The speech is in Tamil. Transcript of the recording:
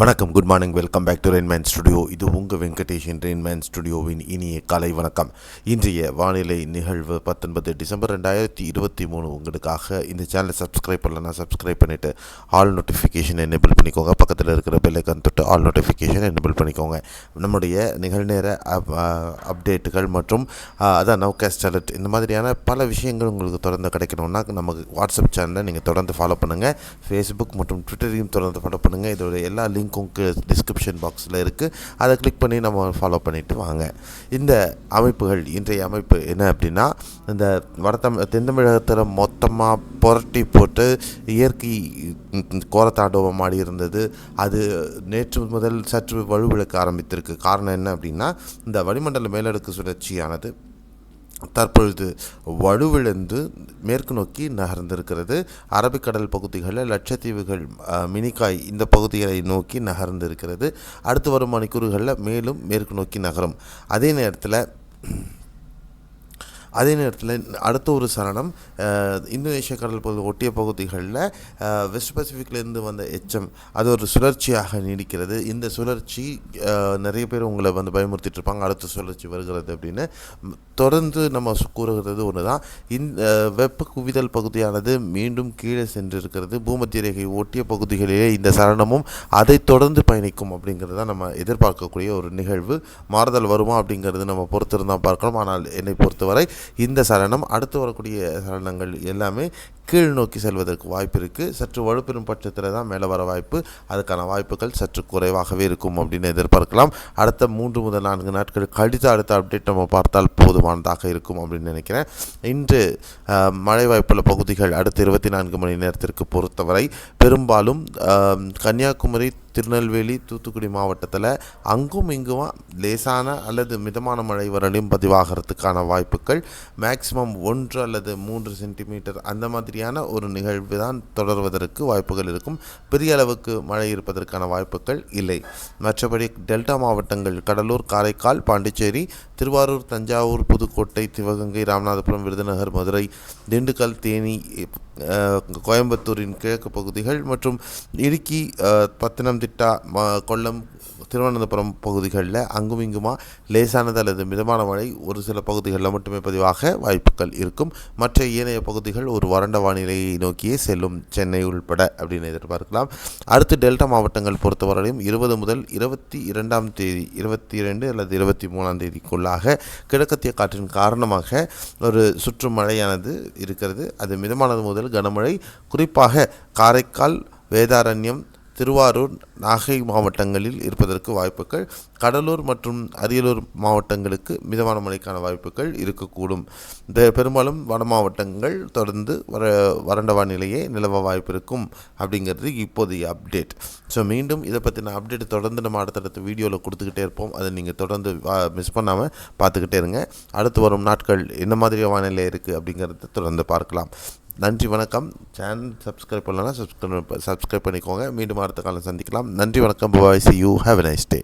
வணக்கம் good morning welcome back to Rainman studio இது உங்கள் வெங்கடேஷன் ரெயின்மேன் ஸ்டுடியோவின் இனிய காலை வணக்கம். இன்றைய வானிலை நிகழ்வு பத்தொன்பது டிசம்பர் ரெண்டாயிரத்தி இருபத்தி மூணு. உங்களுக்காக இந்த சேனலை சப்ஸ்கிரைப் பண்ணலன்னா சப்ஸ்கிரைப் பண்ணிவிட்டு ஆல் நோட்டிஃபிகேஷன் எனேபிள் பண்ணிக்கோங்க. பக்கத்தில் இருக்கிற பெல்லைக்கன் தொட்டு ஆல் நோட்டிஃபிகேஷன் எனேபிள் பண்ணிக்கோங்க. நம்முடைய நிகழ்நேர அப் அப்டேட்டுகள் மற்றும் அதான் நவ்காஸ்ட் அலர்ட் இந்த மாதிரியான பல விஷயங்கள் உங்களுக்கு தொடர்ந்து கிடைக்கணும்னா நமக்கு வாட்ஸ்அப் சேனலை நீங்கள் தொடர்ந்து ஃபாலோ பண்ணுங்கள் ஃபேஸ்புக் மற்றும் ட்விட்டரையும் தொடர்ந்து ஃபாலோ பண்ணுங்கள் இதோட எல்லா லிங்க்கும் டிஸ்கிரிப்ஷன் பாக்ஸில் இருக்குது அதை கிளிக் பண்ணி நம்ம ஃபாலோ பண்ணிவிட்டு வாங்க. இந்த அமைப்புகள் இன்றைய அமைப்பு என்ன அப்படின்னா இந்த வடத்தம் தென் தமிழகத்தில் மொத்தமாக புரட்டி போட்டு இயற்கை கோரத்தாண்டவம் ஆடி இருந்தது. அது நேற்று முதல் சற்று வலுவிழக்க ஆரம்பித்திருக்கு. காரணம் என்ன அப்படின்னா இந்த வளிமண்டல மேலடுக்கு சுழற்சியானது தற்பொழுது வலுவிழந்து மேற்கு நோக்கி நகர்ந்திருக்கிறது. அரபிக்கடல் பகுதிகளில் லட்சத்தீவுகள் மினிகாய் மினிக்காய் இந்த பகுதிகளை நோக்கி நகர்ந்திருக்கிறது. அடுத்து வரும் மணிக்கூறுகளில் மேலும் மேற்கு நோக்கி நகரும். அதே நேரத்தில் அதே நேரத்தில் அடுத்த ஒரு சரணம் இந்தோனேஷிய கடல் பகுதி ஒட்டிய பகுதிகளில் வெஸ்ட் பசிஃபிக்லேருந்து வந்த எச்சம் அது ஒரு சுழற்சியாக நீடிக்கிறது. இந்த சுழற்சி நிறைய பேர் உங்களை வந்து பயமுறுத்திட்டு இருப்பாங்க அடுத்த சுழற்சி வருகிறது அப்படின்னு. தொடர்ந்து நம்ம கூறுகிறது ஒன்று தான் இந்த வெப்ப குவிதல் பகுதியானது மீண்டும் கீழே சென்றிருக்கிறது. பூமத்திய ரேகை ஒட்டிய பகுதிகளிலே இந்த சரணமும் அதை தொடர்ந்து பயணிக்கும் அப்படிங்கிறது தான் நம்ம எதிர்பார்க்கக்கூடிய ஒரு நிகழ்வு. மாறுதல் வருமா அப்படிங்கிறது நம்ம பொறுத்திருந்தால் பார்க்கணும் ஆனால் என்னை பொறுத்தவரை இந்த சலனம் அடுத்து வரக்கூடிய சலனங்கள் எல்லாமே கீழ் நோக்கி செல்வதற்கு வாய்ப்பு இருக்குது சற்று வலுப்பெறும் பட்சத்தில் தான் மேலே வர வாய்ப்பு. அதுக்கான வாய்ப்புகள் சற்று குறைவாகவே இருக்கும் அப்படின்னு எதிர்பார்க்கலாம். அடுத்த மூன்று முதல் நான்கு நாட்கள் கழித்து அடுத்த அப்டேட் நம்ம பார்த்தால் போதுமானதாக இருக்கும் அப்படின்னு நினைக்கிறேன். இன்று மழை வாய்ப்புள்ள பகுதிகள் அடுத்த இருபத்தி நான்கு மணி நேரத்திற்கு பொறுத்தவரை பெரும்பாலும் கன்னியாகுமரி திருநெல்வேலி தூத்துக்குடி மாவட்டத்தில் அங்கும் இங்குமா லேசான அல்லது மிதமான மழை வரலையும் பதிவாகிறதுக்கான வாய்ப்புகள். மேக்சிமம் ஒன்று அல்லது மூன்று சென்டிமீட்டர் அந்த மாதிரியான ஒரு நிகழ்வு தான் தொடர்வதற்கு வாய்ப்புகள் இருக்கும். பெரிய அளவுக்கு மழை இருப்பதற்கான வாய்ப்புகள் இல்லை. மற்றபடி டெல்டா மாவட்டங்கள் கடலூர் காரைக்கால் பாண்டிச்சேரி திருவாரூர் தஞ்சாவூர் புதுக்கோட்டை சிவகங்கை ராமநாதபுரம் விருதுநகர் மதுரை திண்டுக்கல் தேனி கோயம்புத்தூரின் கிழக்கு பகுதிகள் மற்றும் இடுக்கி பத்தனம்திட்டா ம- கொல்லம் திருவனந்தபுரம் பகுதிகளில் அங்கும் இங்குமா லேசானது அல்லது மிதமான மழை ஒரு சில பகுதிகளில் மட்டுமே பதிவாக வாய்ப்புகள் இருக்கும். மற்ற ஏனைய பகுதிகள் ஒரு வறண்ட வானிலையை நோக்கியே செல்லும். சென்னை உள்பட அப்படின்னு எதிர்பார்க்கலாம். அடுத்து டெல்டா மாவட்டங்கள் பொறுத்தவரையும் இருபது முதல் இருபத்தி இரண்டாம் தேதி இருபத்தி இரண்டு அல்லது இருபத்தி மூணாம் தேதிக்குள்ளாக கிழக்கத்திய காற்றின் காரணமாக ஒரு சுற்று மழையானது இருக்கிறது. அது மிதமானது முதல் கனமழை. குறிப்பாக காரைக்கால் வேதாரண்யம் திருவாரூர் நாகை மாவட்டங்களில் இருப்பதற்கு வாய்ப்புகள் கடலூர் மற்றும் அரியலூர் மாவட்டங்களுக்கு மிதமான மழைக்கான வாய்ப்புகள் இருக்கக்கூடும். இந்த பெரும்பாலும் வட மாவட்டங்கள் தொடர்ந்து வர வறண்ட வானிலையே நிலவ வாய்ப்பு இருக்கும் அப்படிங்கிறது இப்போதைய அப்டேட் ஸோ மீண்டும் இதை பற்றின அப்டேட் தொடர்ந்து நம்ம அடுத்தடுத்த வீடியோவில் கொடுத்துக்கிட்டே இருப்போம். அதை நீங்கள் தொடர்ந்து மிஸ் பண்ணாமல் பார்த்துக்கிட்டே இருங்க. அடுத்து வரும் நாட்கள் என்ன மாதிரி வானிலை இருக்குது அப்படிங்கிறத தொடர்ந்து பார்க்கலாம். நன்றி வணக்கம். சேனல் சப்ஸ்கிரைப் பண்ணலன்னா சப்ஸ்கிரைப் சப்ஸ்கிரைப் பண்ணிக்கோங்க. மீண்டும் அடுத்த காலம் சந்திக்கலாம். நன்றி வணக்கம். Bye see you have nice day